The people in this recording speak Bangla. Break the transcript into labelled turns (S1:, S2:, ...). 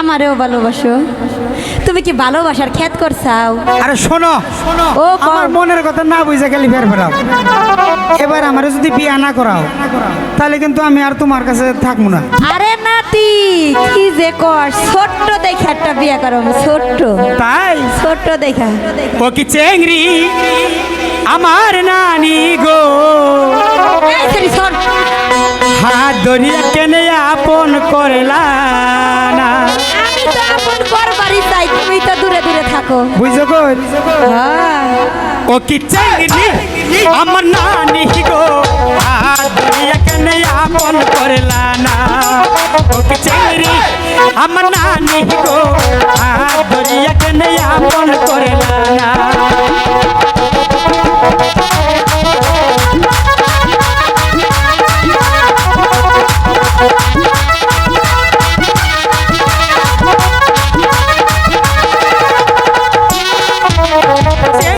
S1: আমারেও ভালোবাসো। তুমি কি ভালোবাসার খ্যাত করছাও
S2: আরে শোনো শোনো।
S1: ও,
S2: আমার মনের কথা না বুঝে গেলি ফের ফেরাও এবার আমার যদি বিয়া না করাও তাহলে কিন্তু আমি আর তোমার কাছে থাকব না।
S1: আরে নাতি কি যে কর ছোট্ট দেখে একটা বিয়ে করো ছোট্ট।
S2: তাই?
S1: ছোট্ট দেখা।
S2: ও কি চেংড়ি? আমার নানি গো। হাত ধরিয়া কেনে আপন করলা।
S1: থাকো
S2: বুঝছ কই
S1: হ্যাঁ।
S2: ও কি চাইনি আমার নানি গো। হাত ধরিয়া কেনে আপন করলা না। ও কি চাইনি আমার নানি গো। হাত